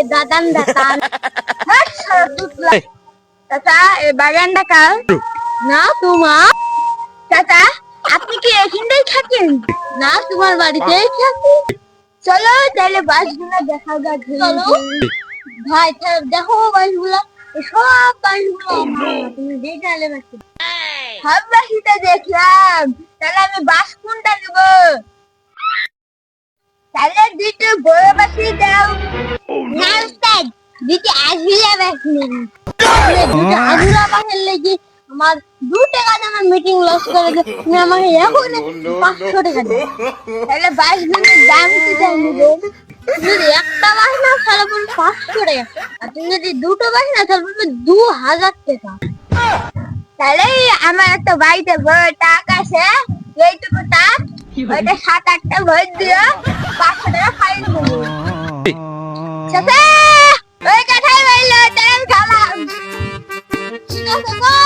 vou Dadan Dadan চাচা এই বাগানটা কার না তোমার চাচা আপনি কি এখানটাই থাকেন না তোমার বাড়িতেই থাকি চলো তাহলে বাসগুলো দেখা যাক ভাই দেখো বাসগুলো সব বাসগুলো তুমি দেখালে বাসি সব বাসিটা দেখলাম তাহলে আমি বাস কোনটা নেব তাহলে দুটো বড় বাসি দাও নেন দুটো লেগে আমার দু টাকা দিয়ে আমার মিটিং লস করে তুমি আমাকে এখন পাঁচশো টাকা দাও। তাহলে দাম কি দাম যদি একটা বাস না তাহলে বলবে পাঁচশো টাকা। আর তুমি যদি দুটো বাস না তাহলে বলবে দু হাজার টাকা। তাহলে আমার একটা বাড়িতে বড় টাক আছে। এইটুকু টাক ওইটা সাত আটটা ভোট দিও পাঁচশো টাকা ফাইন দেবো চাচা ওই